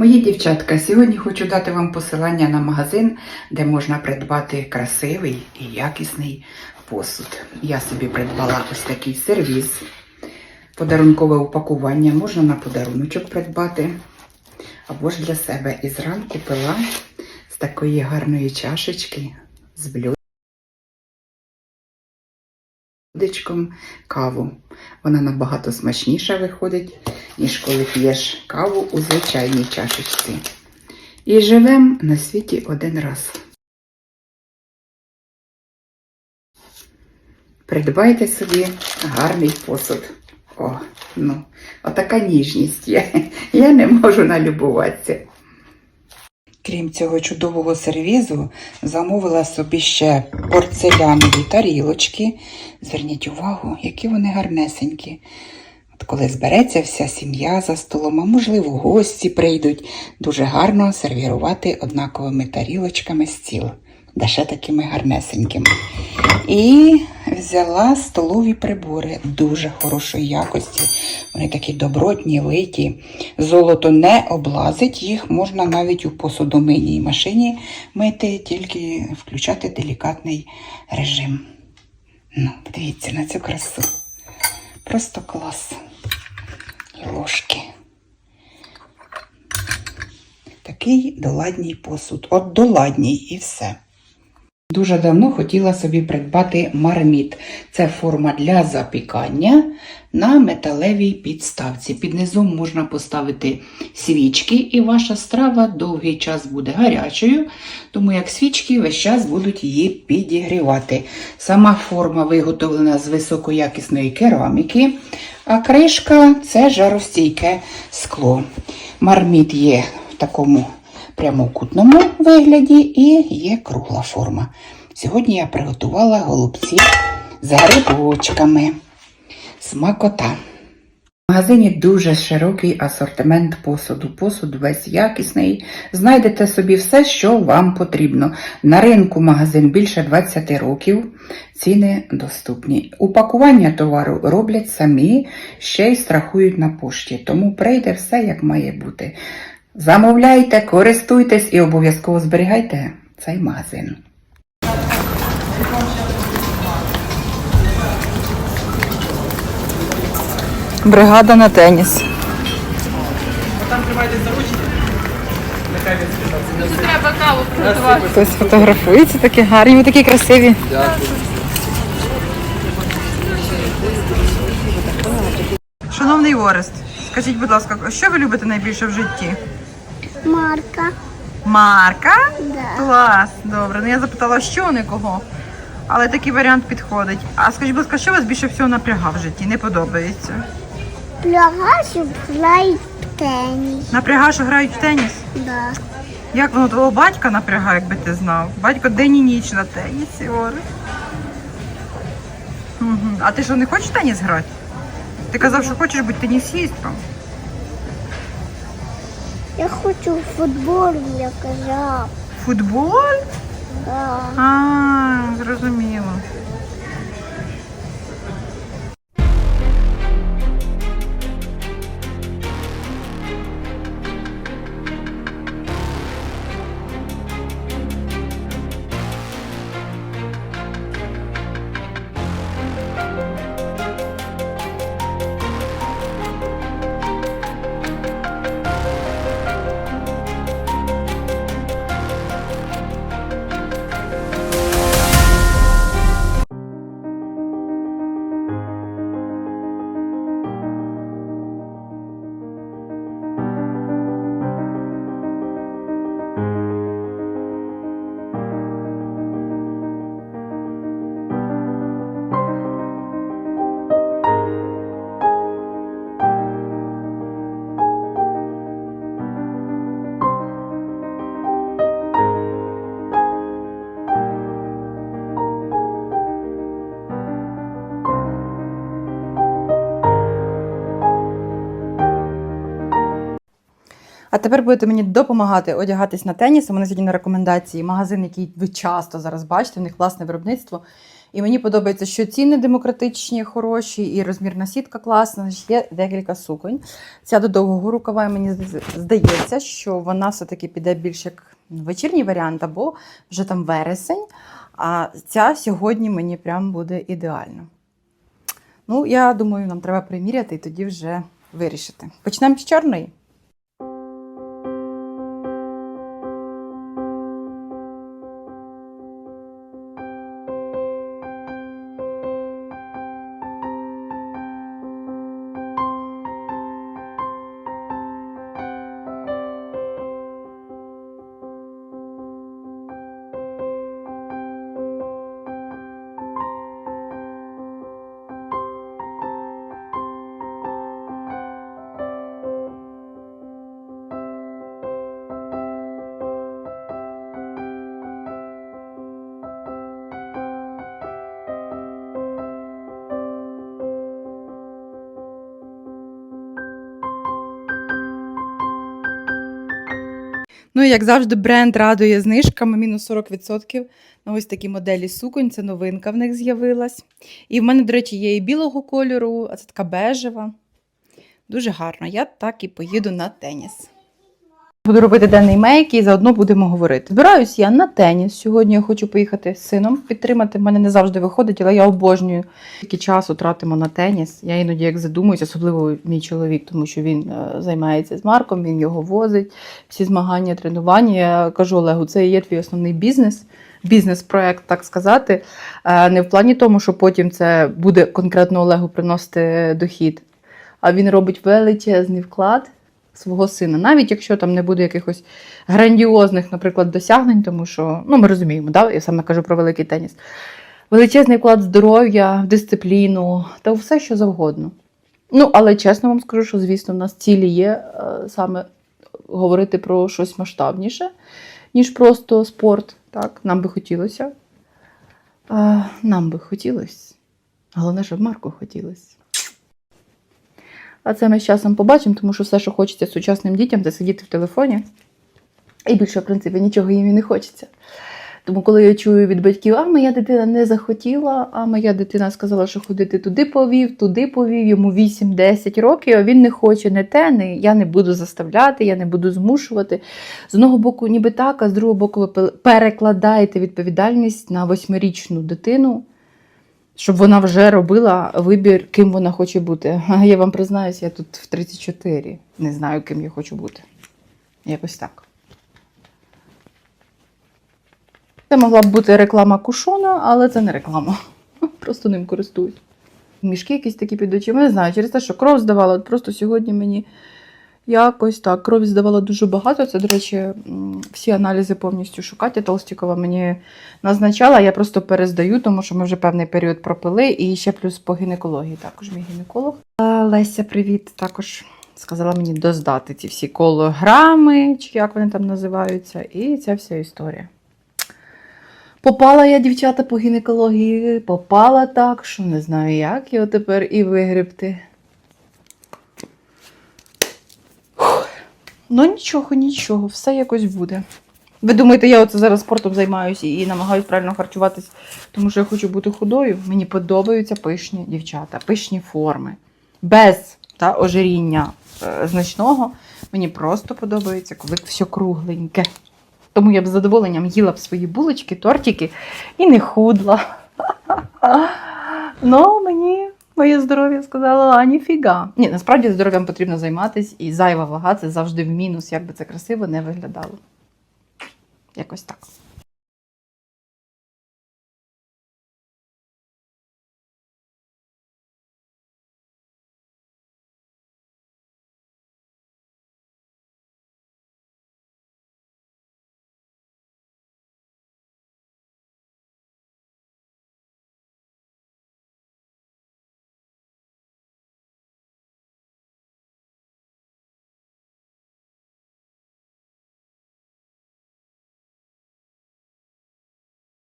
Мої дівчатка, сьогодні хочу дати вам посилання на магазин, де можна придбати красивий і якісний посуд. Я собі придбала ось такий сервіз, подарункове упакування, можна на подаруночок придбати, або ж для себе. І зранку пила з такої гарної чашечки з блюдечком каву. Вона набагато смачніша виходить, ніж коли п'єш каву у звичайній чашечці. І живем на світі один раз. Придбайте собі гарний посуд. О, ну, отака ніжність. Я, я не можу налюбуватися. Крім цього чудового сервізу, замовила собі ще порцелянові тарілочки. Зверніть увагу, які вони гарнесенькі. От коли збереться вся сім'я за столом, а можливо, гості прийдуть, дуже гарно сервірувати однаковими тарілочками стіл, да ще такими гарнесенькими. І взяла столові прибори дуже хорошої якості. Вони такі добротні, литі. Золото не облазить, їх можна навіть у посудомийній машині мити, тільки включати делікатний режим. Ну, подивіться на цю красу. Просто клас. Ложки. Такий доладній посуд. От доладній і все. Дуже давно хотіла собі придбати марміт. Це форма для запікання на металевій підставці. Під низом можна поставити свічки, і ваша страва довгий час буде гарячою, тому як свічки весь час будуть її підігрівати. Сама форма виготовлена з високоякісної кераміки, а кришка це жаростійке скло. Марміт є в такому прямокутному вигляді і є кругла форма. Сьогодні я приготувала голубці з грибочками. Смакота. В магазині дуже широкий асортимент посуду. Посуд весь якісний. Знайдете собі все, що вам потрібно. На ринку магазин більше 20 років. Ціни доступні. Упакування товару роблять самі, ще й страхують на пошті. Тому прийде все, як має бути. Замовляйте, користуйтесь і обов'язково зберігайте цей магазин. Бригада на теніс. Треба каву приготувати. Хтось фотографується, такі гарні, ви такі красиві. Шановний Орест, скажіть, будь ласка, що ви любите найбільше в житті? Марка. Марка? Да. Клас, добре. Ну я запитала, що не кого. Але такий варіант підходить. А скажіть, будь ласка, що вас більше всього напрягав в житті? Не подобається? Плягашу грають в теніс. Напрягає, що грають в теніс? Да. Як воно твого батька напрягає, якби ти знав? Батько день і ніч на тенісі, Ори. Угу. А ти що, не хочеш в теніс грати? Ти казав, що хочеш бути тенісістом. Я хочу в футбол, я казав. Футбол? Да. А, тепер будете мені допомагати одягатись на теніс. У мене сьогодні на рекомендації магазин, який ви часто зараз бачите, у них класне виробництво. І мені подобається, що ціни демократичні, хороші, і розмірна сітка класна. Є декілька суконь. Ця до довгого рукава, і мені здається, що вона все-таки піде більш як вечірній варіант, або вже там вересень. А ця сьогодні мені прям буде ідеально. Ну, я думаю, нам треба приміряти і тоді вже вирішити. Почнемо з чорної. Ну, і як завжди, бренд радує знижками мінус 40% на ось такі моделі суконь. Це новинка в них з'явилась. І в мене, до речі, є і білого кольору, а це така бежева. Дуже гарно. Я так і поїду на теніс. Буду робити денний мейк і заодно будемо говорити. Збираюсь я на теніс. Сьогодні я хочу поїхати з сином підтримати. В мене не завжди виходить, але я обожнюю. Скільки часу тратимо на теніс. Я іноді як задумуюсь, особливо мій чоловік, тому що він е, займається з Марком, він його возить, всі змагання, тренування. Я кажу Олегу, це є твій основний бізнес. Бізнес-проект, так сказати, Е, не в плані тому, що потім це буде конкретно Олегу приносити дохід, а він робить величезний вклад свого сина, навіть якщо там не буде якихось грандіозних, наприклад, досягнень, тому що ну ми розуміємо, да? я саме кажу про великий теніс. Величезний вклад здоров'я, дисципліну та все, що завгодно. Ну, але чесно вам скажу, що, звісно, в нас цілі є е, саме говорити про щось масштабніше, ніж просто спорт. Так, нам би хотілося. Нам би хотілося. Головне, щоб Марку хотілося. А це ми з часом побачимо, тому що все, що хочеться сучасним дітям, це сидіти в телефоні. І більше, в принципі, нічого їм і не хочеться. Тому, коли я чую від батьків, а моя дитина не захотіла, а моя дитина сказала, що ходити туди повів, туди повів, йому 8-10 років, а він не хоче не те, не, я не буду заставляти, я не буду змушувати. З одного боку, ніби так, а з другого боку, ви перекладаєте відповідальність на восьмирічну дитину, щоб вона вже робила вибір, ким вона хоче бути. А я вам признаюся, я тут в 34 не знаю, ким я хочу бути. Якось так. Це могла б бути реклама кушона, але це не реклама. Просто ним користуюсь. Мішки якісь такі під очима. Не знаю, через те, що кров здавала. От Просто сьогодні мені якось так. Крові здавала дуже багато. Це, до речі, всі аналізи повністю шукати. Толстікова мені назначала. Я просто перездаю, тому що ми вже певний період пропили. І ще плюс по гінекології також мій гінеколог. Леся, привіт. Також сказала мені доздати ці всі колограми, чи як вони там називаються, і ця вся історія. Попала я, дівчата, по гінекології, попала так, що не знаю, як його тепер і вигребти. Ну нічого, нічого, все якось буде. Ви думаєте, я оце зараз спортом займаюся і намагаюся правильно харчуватись, тому що я хочу бути худою? Мені подобаються пишні дівчата, пишні форми. Без та, ожиріння е, значного. Мені просто подобається, коли все кругленьке. Тому я б з задоволенням їла б свої булочки, тортики і не худла. Ну, мені моє здоров'я сказала, а ніфіга. Ні, насправді здоров'ям потрібно займатися, і зайва вага це завжди в мінус, як би це красиво не виглядало. Якось так.